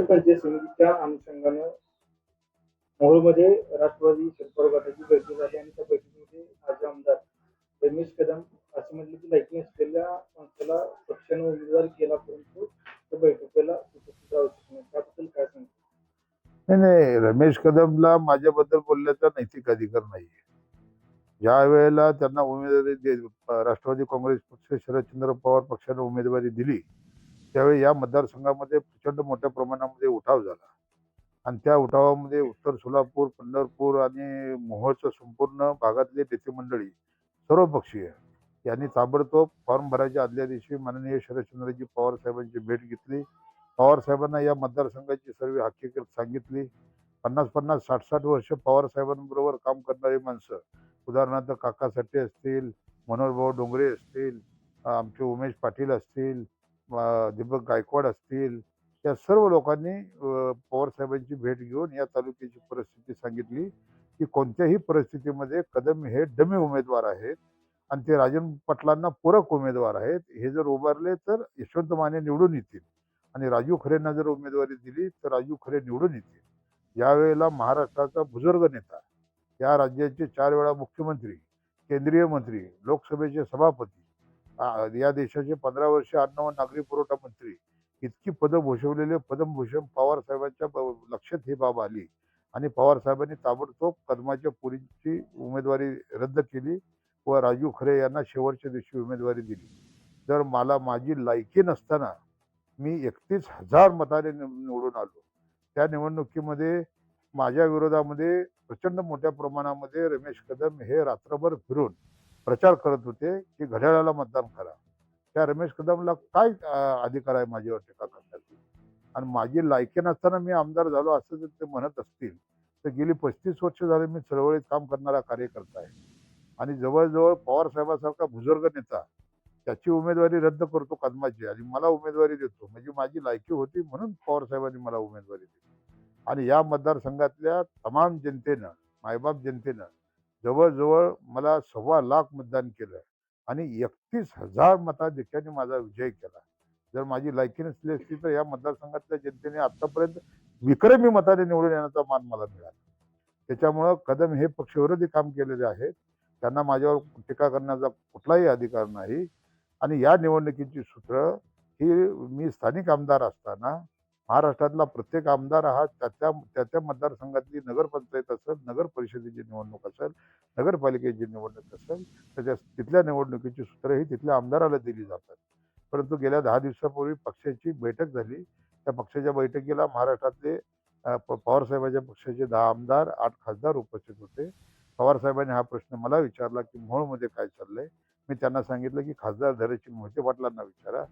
नगर पंचायत समितीच्या अनुषंगानं मोहोळमध्ये राष्ट्रवादी शंकर गटाची बैठक झाली आणि त्या बैठकीमध्ये माजी आमदार रमेश कदम असे म्हटले की लायकी असलेल्या संस्थेला पक्षाने उमेदवार केला परंतु त्या बैठकीला उपस्थित राहू शकत नाही. त्याबद्दल काय सांगतो? नाही नाही रमेश कदमला माझ्याबद्दल बोलण्याचा नैतिक अधिकार नाहीये. ज्या वेळेला त्यांना उमेदवारी राष्ट्रवादी काँग्रेस पक्ष शरदचंद्र पवार पक्षाने उमेदवारी दिली. त्यावेळी या मतदारसंघामध्ये प्रचंड मोठ्या प्रमाणामध्ये उठाव झाला. आणि त्या उठावामध्ये उत्तर सोलापूर पंढरपूर आणि मोहोळच्या संपूर्ण भागातले नेते मंडळी सर्व पक्षीय यांनी ताबडतोब फॉर्म भरायच्या आदल्या दिवशी माननीय शरदचंद्रजी पवार साहेबांची भेट घेतली. पवार साहेबांना या मतदारसंघाची सर्व हकीकत सांगितली. पन्नास पन्नास साठ साठ वर्ष पवार साहेबांबरोबर काम करणारी माणसं उदाहरणार्थ काका सट्टे असतील मनोहरभाऊ डोंगरे असतील आमचे उमेश पाटील असतील दीपक गायकवाड असतील या सर्व लोकांनी पवारसाहेबांची भेट घेऊन या तालुक्याची परिस्थिती सांगितली की कोणत्याही परिस्थितीमध्ये कदम हे डमी उमेदवार आहेत आणि ते राजन पाटलांना पूरक उमेदवार आहेत. हे जर उभारले तर यशवंत माने निवडून येतील आणि राजू खरेंना जर उमेदवारी दिली तर राजू खरे निवडून येतील. यावेळेला महाराष्ट्राचा बुजुर्ग नेता या राज्याचे चार वेळा मुख्यमंत्री केंद्रीय मंत्री लोकसभेचे सभापती या देशाचे पंधरा वर्ष अन्न व नागरी पुरवठा मंत्री. इतकी पदं भूषवलेले पद्मभूषण पवार साहेबांच्या ब- लक्षात ही बाब आली. आणि पवार साहेबांनी ताबडतोब कदमाच्या पुरीची उमेदवारी रद्द केली व राजू खरे यांना शेवटच्या दिवशी उमेदवारी दिली. जर मला माझी लायकी नसताना मी एकतीस हजार मताने निवडून आलो. त्या निवडणुकीमध्ये माझ्या विरोधामध्ये प्रचंड मोठ्या प्रमाणामध्ये रमेश कदम हे रात्रभर फिरून प्रचार करत होते की घड्याळाला मतदान करा. त्या रमेश कदमला काय अधिकार आहे माझ्यावर टीका करण्याची आणि माझी लायकी नसताना मी आमदार झालो असं जर ते म्हणत असतील तर गेली पस्तीस वर्ष झाले मी चळवळीत काम करणारा कार्यकर्ता आहे. आणि जवळजवळ पवार साहेबासारखा बुजुर्ग नेता त्याची उमेदवारी रद्द करतो कदमाची. आणि मला उमेदवारी देतो. म्हणजे माझी लायकी होती म्हणून पवार साहेबांनी मला उमेदवारी दिली. आणि या मतदारसंघातल्या तमाम जनतेनं मायबाप जनतेनं जवळजवळ मला सव्वा लाख मतदान केलं आणि एकतीस हजार मताधिक्याने माझा विजय केला. जर माझी लायकी नसली असती तर या मतदारसंघातल्या जनतेने आतापर्यंत विक्रमी मताने निवडून येण्याचा मान मला मिळाला. त्याच्यामुळं कदम हे पक्षविरोधी काम केलेले आहेत. त्यांना माझ्यावर टीका करण्याचा कुठलाही अधिकार नाही. आणि या निवडणुकीची सूत्र ही मी स्थानिक आमदार असताना महाराष्ट्रातला प्रत्येक आमदार हा त्या त्या त्या मतदारसंघातली नगरपंचायत असेल नगर परिषदेची निवडणूक असेल नगरपालिकेची निवडणूक असेल त्याच्या तिथल्या निवडणुकीची सूत्र ही तिथल्या आमदाराला दिली जातात. परंतु गेल्या दहा दिवसापूर्वी पक्षाची बैठक झाली. त्या पक्षाच्या बैठकीला महाराष्ट्रातले पवारसाहेबांच्या पक्षाचे दहा आमदार आठ खासदार उपस्थित होते. पवारसाहेबांनी हा प्रश्न मला विचारला की मोहोळमध्ये काय चाललंय? मी त्यांना सांगितलं की खासदार धरेची मोहिते पाटलांना विचारा.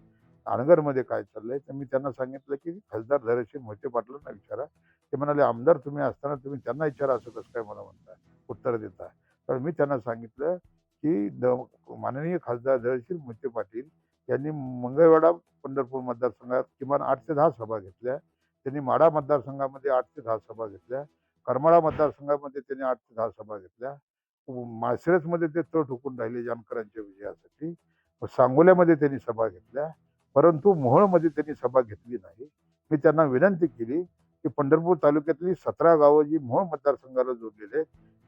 अनगरमध्ये काय चाललंय तर मी त्यांना सांगितलं की खासदार धैर्यशील मोहिते पाटलांना विचारा. ते म्हणाले आमदार तुम्ही असताना तुम्ही त्यांना विचारा असं कसं काय मला म्हणताय उत्तर देता तर मी त्यांना सांगितलं की द- माननीय खासदार धैर्यशील मोहिते पाटील यांनी मंगळवेढा पंढरपूर मतदारसंघात किमान आठ ते दहा सभा घेतल्या. त्यांनी माडा मतदारसंघामध्ये आठ ते दहा सभा घेतल्या. करमाळा मतदारसंघामध्ये त्यांनी आठ ते दहा सभा घेतल्या. माळशिरसमध्ये ते तळ ठोकून राहिले जानकरांच्या विजयासाठी. सांगोल्यामध्ये त्यांनी सभा घेतल्या. परंतु मोहोळमध्ये त्यांनी सभा घेतली नाही. मी त्यांना विनंती केली की पंढरपूर तालुक्यातली सतरा गावं जी मोहोळ मतदारसंघाला जोडलेली आहेत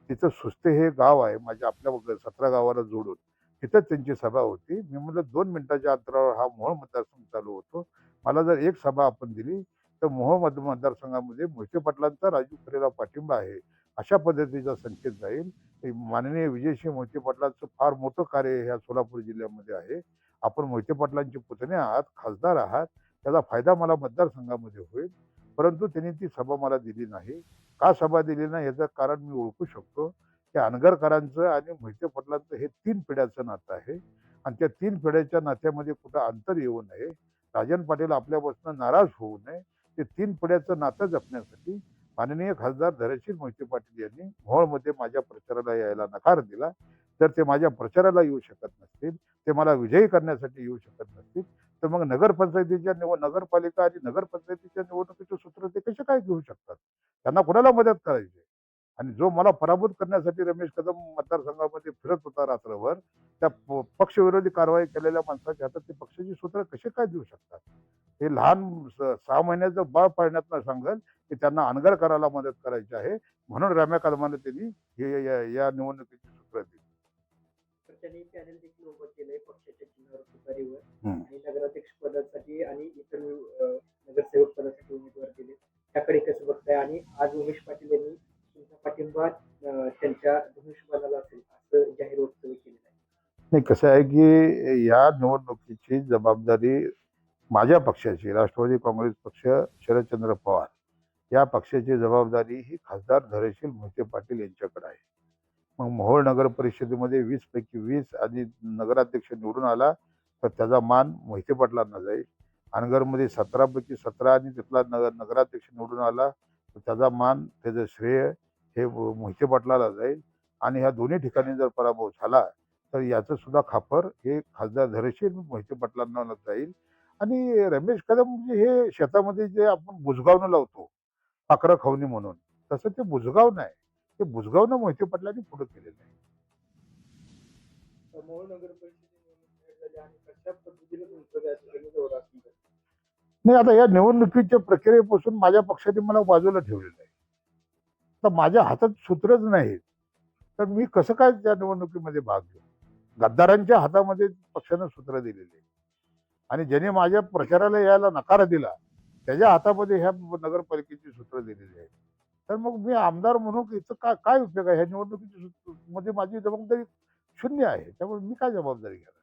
तिथं सुस्ते हे गाव आहे माझ्या आपल्या सतरा गावाला जोडून. तिथं त्यांची सभा होती. मी म्हटलं दोन मिनिटाच्या अंतरावर हा मोहोळ मतदारसंघ चालू होतो. मला जर एक सभा आपण दिली तर मोहोळ मत मतदारसंघामध्ये मोहिते पाटलांचा राजू खरेला पाठिंबा आहे. अशा पद्धतीचा संकेत जाईल. माननीय विजयसिंह मोहिते पाटलांचं फार मोठं कार्य ह्या सोलापूर जिल्ह्यामध्ये आहे. आपण मोहिते पाटलांचे पुतणे आहात खासदार आहात त्याचा फायदा मला मतदारसंघामध्ये होईल. परंतु त्यांनी ती सभा मला दिली नाही. का सभा दिली नाही याचं कारण मी ओळखू शकतो. की अनगरकरांचं आणि मोहिते पाटलांचं हे तीन पिढ्याचं नातं आहे. आणि त्या तीन पिढ्याच्या नात्यामध्ये कुठं अंतर येऊ नये राजन पाटील आपल्यापासून नाराज होऊ नये ते तीन पिढ्याचं नातं जपण्यासाठी माननीय खासदार धरशील मोहिते पाटील यांनी मोहोळमध्ये माझ्या प्रचाराला यायला नकार दिला. तर ते माझ्या प्रचाराला येऊ शकत नसतील ते मला विजयी करण्यासाठी येऊ शकत नसतील तर मग नगरपंचायतीच्या निवड नगरपालिका आणि नगरपंचायतीच्या निवडणुकीचे सूत्र ते कसे काय घेऊ शकतात? त्यांना कुणाला मदत करायची? आणि जो मला पराभूत करण्यासाठी रमेश कदम मतदारसंघामध्ये फिरत होता रात्रभर त्या प- पक्षविरोधी कारवाई केलेल्या माणसाच्या हातात ते पक्षाची सूत्र कसे काय देऊ शकतात? हे लहान स- सहा महिन्याचं बाळ पाळण्यात सांगेल की त्यांना अनगर करायला मदत करायची आहे म्हणून रम्या कदमाने त्यांनी हे या- या निवडणुकीची त्यांनी पॅनल देखील उभं केलंय पक्षाच्या चिन्हावर तुतारीवर. आणि नगराध्यक्ष पदासाठी आणि इतर नगरसेवक पदासाठी उमेदवार दिले त्याकडे कसं बघताय आणि आज उमेश पाटील यांनी तुमचा पाठिंबा त्यांच्या धनुष्यबाणाला असेल असं जाहीर वक्तव्य केलेलं आहे. नाही कसं आहे की या निवडणुकीची जबाबदारी माझ्या पक्षाची राष्ट्रवादी काँग्रेस पक्ष शरदचंद्र पवार. या पक्षाची जबाबदारी ही खासदार धैर्यशील मोहिते पाटील यांच्याकडे आहे. मग मोहोळ नगर परिषदेमध्ये वीसपैकी वीस आणि नगराध्यक्ष निवडून आला तर त्याचा मान मोहिते पाटलांना जाईल. अनगरमध्ये सतरापैकी सतरा आणि तिथला नगर नगराध्यक्ष निवडून आला तर त्याचा मान त्याचं श्रेय हे मोहिते पाटलाला जाईल. आणि ह्या दोन्ही ठिकाणी जर पराभव झाला तर याचं सुद्धा खापर हे खासदार धरशील मोहिते पाटलांना जाईल. आणि रमेश कदम म्हणजे हे शेतामध्ये जे आपण बुजगावनं लावतो पाखरं खवणी म्हणून तसं ते बुजगाव नाही. ते बुजगावणं मोहिते पाटलांनी पुढे केलेलं आहे? नाही आता या निवडणुकीच्या प्रक्रियेपासून माझ्या पक्षाने मला बाजूला ठेवलेलं आहे. तर माझ्या हातात सूत्रच नाहीत. तर मी कसं काय त्या निवडणुकीमध्ये भाग घेऊ? गद्दारांच्या हातामध्ये पक्षानं सूत्र दिलेले आहे. आणि ज्याने माझ्या प्रचाराला यायला नकार दिला त्याच्या हातामध्ये ह्या नगरपालिकेची सूत्र दिलेली आहेत तर मग मी आमदार म्हणून इथं काय काय उपयोग आहे? ह्या निवडणुकीची मध्ये माझी जबाबदारी शून्य आहे. त्यामुळे मी काय जबाबदारी घेणार?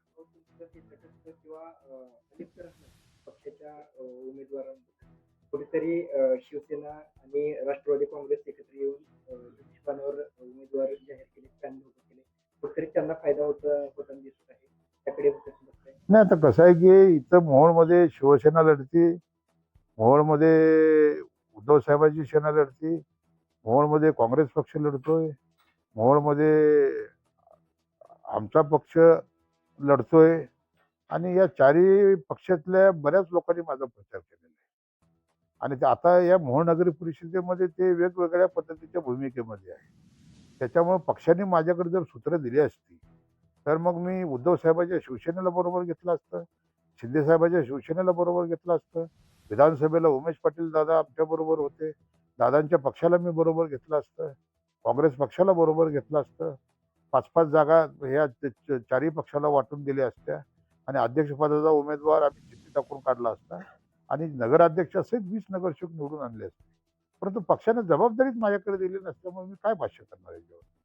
कुठेतरी शिवसेना आणि राष्ट्रवादी काँग्रेस एकत्र येऊन धनुष्यबाणावर उमेदवार जाहीर केले केले. कुठेतरी त्यांना फायदा होता होताना दिसत आहे. त्याकडे नाही आता कसं आहे की इथं मोहोळमध्ये शिवसेना लढती मोहोळमध्ये उद्धव साहेबांची सेना लढती मोहोळमध्ये काँग्रेस पक्ष लढतोय. मोहोळमध्ये आमचा पक्ष लढतोय. आणि या चारही पक्षातल्या बऱ्याच लोकांनी माझा प्रचार केलेला आहे. आणि ते आता या मोहनगरी नगरी परिषदेमध्ये ते वेगवेगळ्या पद्धतीच्या भूमिकेमध्ये आहे. त्याच्यामुळे पक्षाने माझ्याकडे जर सूत्र दिली असती तर मग मी उद्धव साहेबांच्या शिवसेनेला बरोबर घेतलं असतं शिंदेसाहेबांच्या शिवसेनेला बरोबर घेतलं असतं विधानसभेला उमेश पाटील दादा आमच्या बरोबर होते. दादांच्या पक्षाला मी बरोबर घेतलं असतं. काँग्रेस पक्षाला बरोबर घेतलं असतं. पाच पाच जागा ह्या च- चारही पक्षाला वाटून दिल्या असत्या. आणि अध्यक्षपदाचा उमेदवार आम्ही चिठ्ठी टाकून काढला असता. आणि नगराध्यक्ष असेच वीस नगरसेवक निवडून आणले असते. परंतु पक्षाने जबाबदारीच माझ्याकडे दिली नसल्यामुळे मी काय भाष्य करणार याच्यावर?